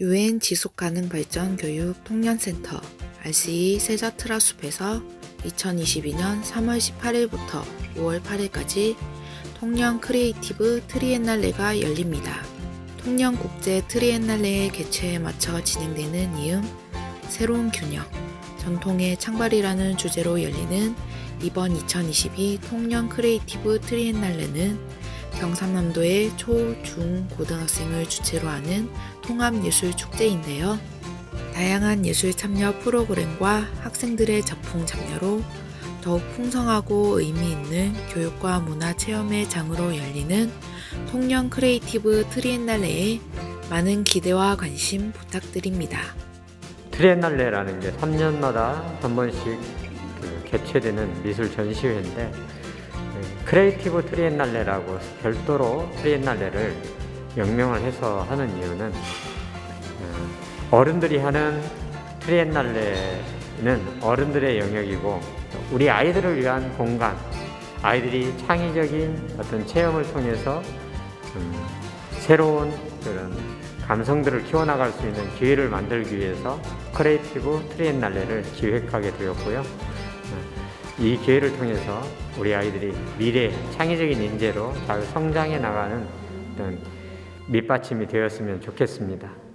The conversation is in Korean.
유엔 지속가능 발전 교육 통년센터 RCE 세자 트라숲에서 2022년 3월 18일부터 5월 8일까지 통영 크리에이티브 트리엔날레가 열립니다. 통영 국제 트리엔날레의 개최에 맞춰 진행되는 이음 새로운 균형, 전통의 창발이라는 주제로 열리는 이번 2022 통영 크리에이티브 트리엔날레는 경상남도의 초, 중, 고등학생을 주체로 하는 통합예술 축제인데요. 다양한 예술 참여 프로그램과 학생들의 적풍 참여로 더욱 풍성하고 의미 있는 교육과 문화 체험의 장으로 열리는 통영 크리에이티브 트리엔날레에 많은 기대와 관심 부탁드립니다. 트리엔날레라는 게 3년마다 한 번씩 그 개최되는 미술 전시회인데 그 크리에이티브 트리엔날레라고 별도로 트리엔날레를 명명을 해서 하는 이유는 어, 어른들이 하는 트리엔날레는 어른들의 영역이고 우리 아이들을 위한 공간 아이들이 창의적인 어떤 체험을 통해서 음, 새로운 그런 감성들을 키워나갈 수 있는 기회를 만들기 위해서 크리에이티브 트리엔날레를 기획하게 되었고요. 어, 이 기회를 통해서 우리 아이들이 미래 창의적인 인재로 잘 성장해 나가는 어떤 밑받침이 되었으면 좋겠습니다.